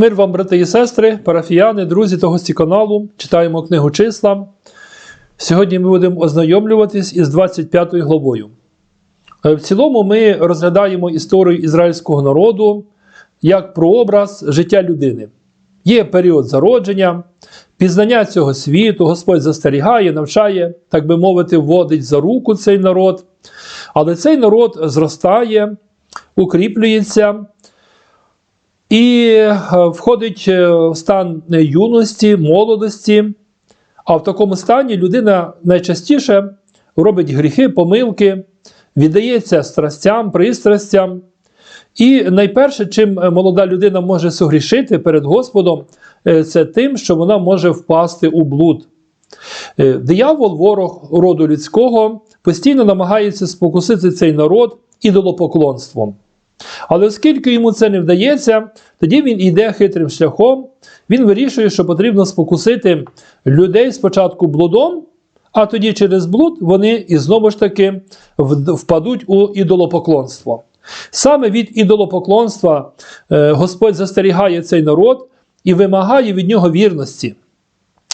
Мир вам, брати і сестри, парафіяни, друзі та гості каналу. Читаємо книгу числа. Сьогодні ми будемо ознайомлюватись із 25 главою. Е, В цілому ми розглядаємо історію ізраїльського народу як прообраз життя людини. Є період зародження, пізнання цього світу, Господь застерігає, навчає, так би мовити, вводить за руку цей народ. Але цей народ зростає, укріплюється і е, входить е, в стан юності, молодості. А в такому стані людина найчастіше робить гріхи, помилки, віддається страстям, пристрастям. І найперше, чим молода людина може согрішити перед Господом, е, це тим, що вона може впасти у блуд. Диявол, ворог роду людського, постійно намагається спокусити цей народ ідолопоклонством. Але оскільки йому це не вдається, тоді він йде хитрим шляхом, він вирішує, що потрібно спокусити людей спочатку блудом, а тоді через блуд вони і знову ж таки впадуть у ідолопоклонство. Саме від ідолопоклонства е, Господь застерігає цей народ і вимагає від нього вірності.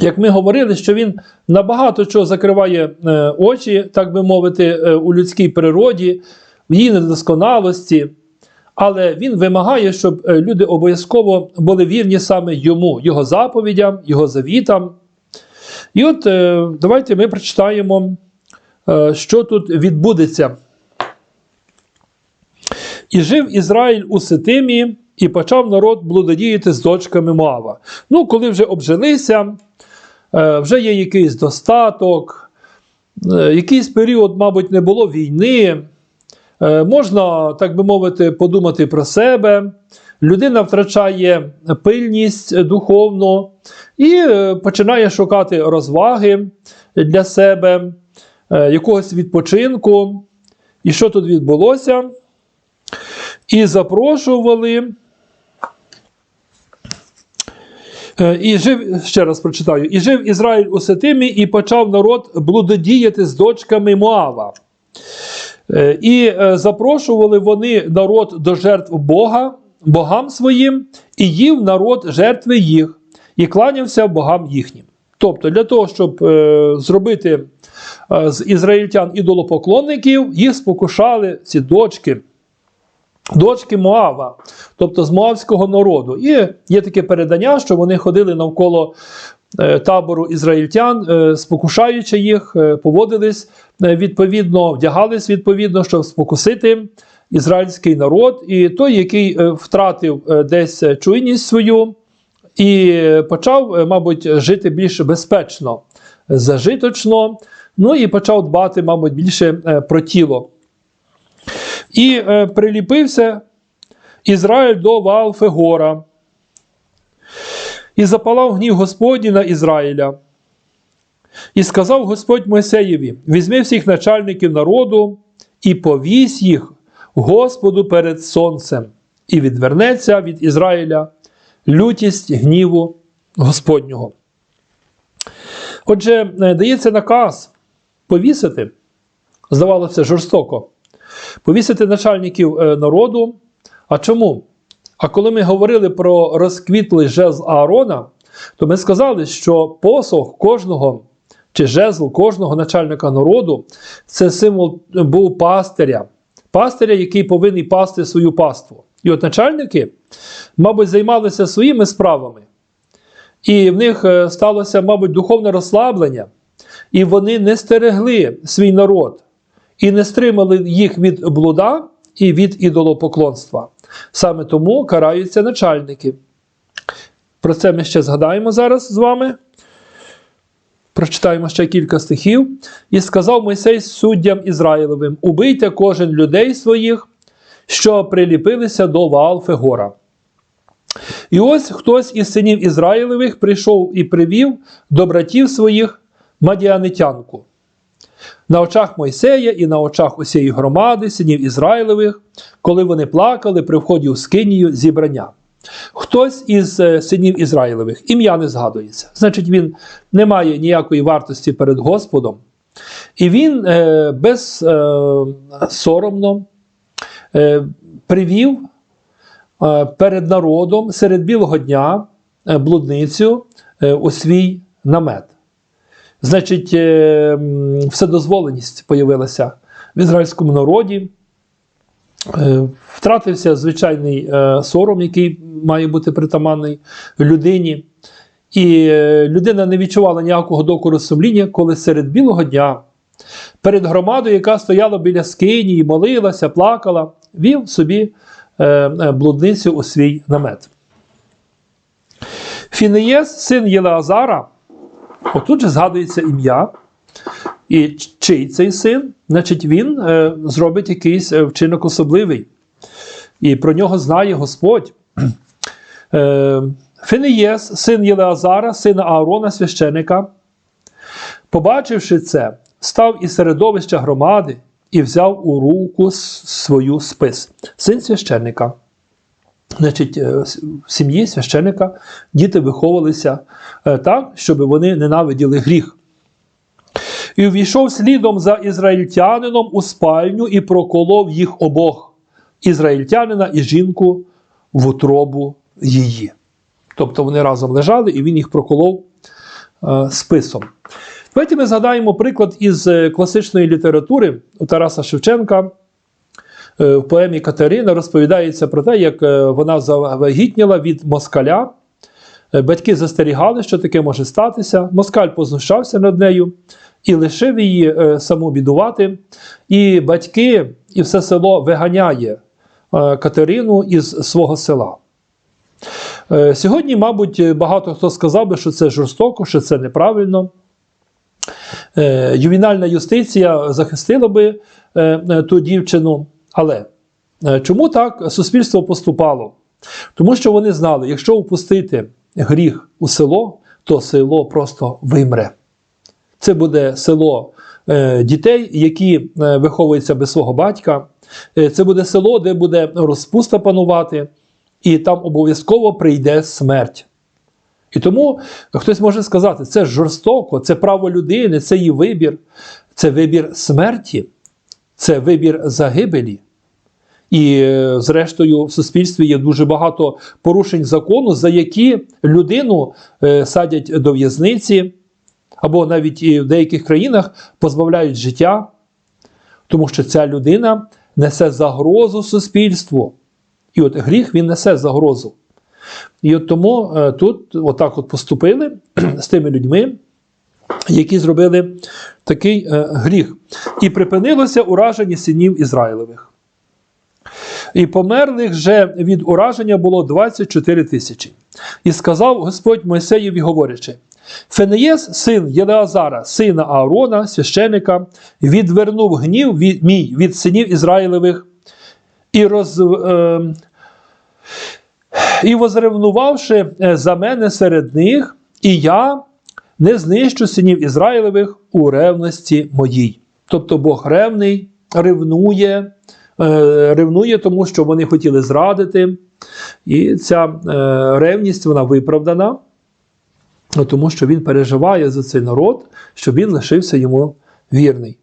Як ми говорили, що він на багато чого закриває е, очі, так би мовити, е, у людській природі, в її недосконалості, але він вимагає, щоб е, люди обов'язково були вірні саме йому, його заповідям, його завітам. І от е, давайте ми прочитаємо, е, що тут відбудеться. І жив Ізраїль у Ситимі, і почав народ блудодіяти з дочками Моава. Ну, коли вже обжилися, вже є якийсь достаток, якийсь період, мабуть, не було війни. Е, Можна, так би мовити, подумати про себе. Людина втрачає пильність духовну і е, починає шукати розваги для себе, е, якогось відпочинку. І що тут відбулося? І запрошували. І жив, ще раз прочитаю, і жив Ізраїль у Сетимі, і почав народ блудодіяти з дочками Моава. Е, І е, запрошували вони народ до жертв Бога, богам своїм, і їв народ жертви їх, і кланявся богам їхнім. Тобто, для того, щоб е, зробити з ізраїльтян ідолопоклонників, їх спокушали ці дочки. Дочки Моава, тобто з Моавського народу. І є таке передання, що вони ходили навколо табору ізраїльтян, е, спокушаючи їх, е, поводились е, відповідно, вдягались відповідно, щоб спокусити ізраїльський народ. І той, який е, втратив е, десь чуйність свою і е, почав, е, мабуть, жити більш безпечно, зажиточно, ну і почав дбати, мабуть, більше е, про тіло. І е, приліпився Ізраїль до Ваалфегора. І запалав гнів Господній на Ізраїля. І сказав Господь Мойсеєві: візьми всіх начальників народу і повісь їх Господу перед сонцем, і відвернеться від Ізраїля лютість гніву Господнього. Отже, е, дається наказ повісити, здавалося, жорстоко повісити начальників е, народу. А чому? А коли ми говорили про розквітлий жезл Аарона, то ми сказали, що посох кожного чи жезл кожного начальника народу це символ був пастиря, пастиря, який повинен пасти свою паству. І от начальники, мабуть, займалися своїми справами, і в них е, сталося, мабуть, духовне розслаблення, і вони не стерегли свій народ і не стримали їх від блуда і від ідолопоклонства. Саме тому караються начальники. Про це ми ще згадаємо зараз з вами. Прочитаємо ще кілька стихів. І сказав Мойсей суддям Ізраїлевим: Убийте кожен людей своїх, що приліпилися до Ваалфегора. І ось хтось із синів Ізраїлевих прийшов і привів до братів своїх мадіанитянку. На очах Мойсея і на очах усієї громади, синів Ізраїлевих, коли вони плакали при вході у скинію зібрання. Хтось із е, синів Ізраїлевих, ім'я не згадується. Значить, він не має ніякої вартості перед Господом. І він е, без е, е, привів е, перед народом серед білого дня е, блудницю е, у свій намет. Значить, е, вседозволеність появилася в ізраїльському народі. Е, Втратився звичайний е, сором, який має бути притаманний людині. І людина не відчувала ніякого докору сумління, коли серед білого дня, перед громадою, яка стояла біля скині і молилася, плакала, вів собі блудницю у свій намет. Фінеєс, син Єлеазара, отут же згадується ім'я. І чий цей син? Значить, він е, зробить якийсь е, вчинок особливий. І про нього знає Господь. Е, Фінеєс, син Єлеазара, сина Аарона, священика, побачивши це, став із середовища громади і взяв у руку свою спис. Син священника. Значить, е, в сім'ї священика діти виховувалися е, так, щоб вони ненавиділи гріх. І увійшов слідом за ізраїльтянином у спальню і проколов їх обох ізраїльтянина і жінку в утробу її. Тобто вони разом лежали, і він їх проколов е, списом. Давайте ми згадаємо приклад із е, класичної літератури у Тараса Шевченка. Е, В поемі Катерина розповідається про те, як е, вона завагітніла від москаля. Е, Батьки застерігали, що таке може статися. Москаль познущався над нею і лишив її саму бідувати. І батьки, і все село виганяє Катерину із свого села. Сьогодні, мабуть, багато хто сказав би, що це жорстоко, що це неправильно. Ювінальна юстиція захистила би ту дівчину. Але е, чому так суспільство поступало? Тому що вони знали, якщо упустити гріх у село, то село просто вимре. Це буде село е, дітей, які е, виховуються без свого батька. Це буде село, де буде розпуста панувати, і там обов'язково прийде смерть. І тому хтось може сказати, це жорстоко, це право людини, це її вибір, це вибір смерті, це вибір загибелі. І, е, зрештою, в суспільстві є дуже багато порушень закону, за які людину е, садять до в'язниці, або навіть і в деяких країнах позбавляють життя, тому що ця людина несе загрозу суспільству. І от гріх він несе загрозу. І от тому е, тут отак от поступили з тими людьми, які зробили такий е, гріх. І припинилося ураження синів Ізраїлевих. І померлих же від ураження було 24 тисячі. І сказав Господь Мойсеєві, говорячи: Фенеєс, син Єлеазара, сина Аарона, священика, відвернув гнів від, мій від синів Ізраїлевих і роз. Е, і возревнувавши е, за мене серед них, і я не знищу синів Ізраїлевих у ревності моїй. Тобто Бог ревний, ревнує, е, ревнує, тому що вони хотіли зрадити. І ця е, ревність вона виправдана, ну, тому що він переживає за цей народ, щоб він лишився йому вірний.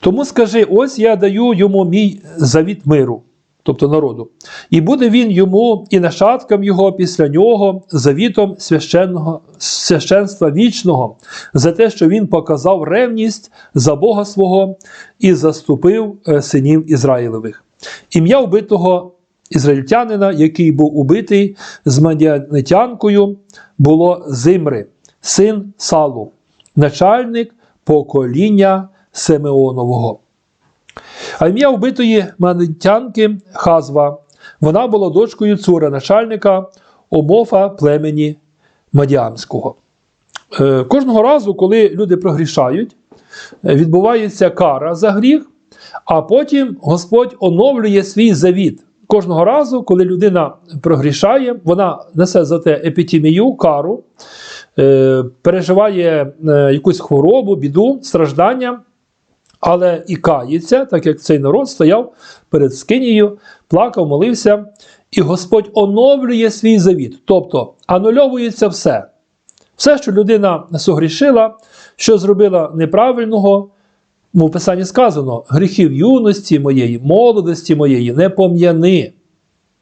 Тому скажи: ось я даю йому мій завіт миру, тобто народу, і буде він йому і нащадкам його після нього завітом священного, священства вічного, за те, що він показав ревність за Бога свого і заступив е, синів Ізраїлевих. Ім'я вбитого ізраїльтянина, який був убитий з мадіанитянкою, було Зимри, син Салу, начальник покоління Симеонового. А ім'я вбитої манитянки Хазва. Вона була дочкою цура начальника Омофа племені Мадіамського. Е, Кожного разу, коли люди прогрішають, відбувається кара за гріх, а потім Господь оновлює свій завіт. Кожного разу, коли людина прогрішає, вона несе за те епітімію, кару, е, переживає е, якусь хворобу, біду, страждання, але і кається, так як цей народ стояв перед Скинією, плакав, молився, і Господь оновлює свій завіт. Тобто анульовується все. Все, що людина согрішила, що зробила неправильного, в Писанні сказано: гріхів юності моєї, молодості моєї не пом'яни.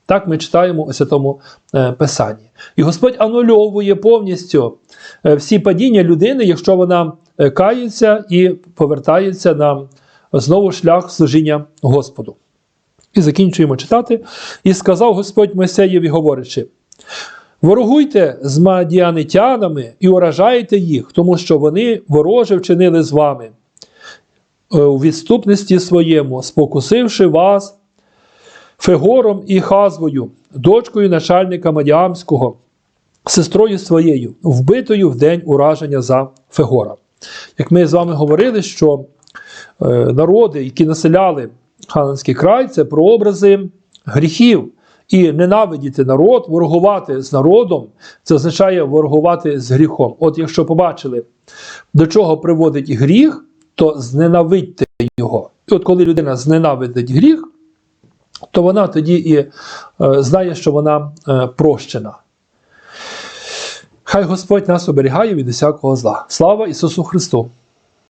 Так ми читаємо у святому е, Писанні. І Господь анульовує повністю е, всі падіння людини, якщо вона кається і повертається на знову шлях служіння Господу. І закінчуємо читати. І сказав Господь Мойсеєві, говорячи: Ворогуйте з мадіанитянами і уражайте їх, тому що вони вороже вчинили з вами е, у відступності своєму, спокусивши вас Фегором і Хазвою, дочкою начальника Мадіамського, сестрою своєю, вбитою в день ураження за Фегора. Як ми з вами говорили, що е, народи, які населяли Хананський край, це прообрази гріхів. І ненавидіти народ, ворогувати з народом, це означає ворогувати з гріхом. От якщо побачили, до чого приводить гріх, то зненавидьте його. І от коли людина зненавидить гріх, то вона тоді і е, знає, що вона е, прощена. Хай Господь нас оберігає від усякого зла. Слава Ісусу Христу!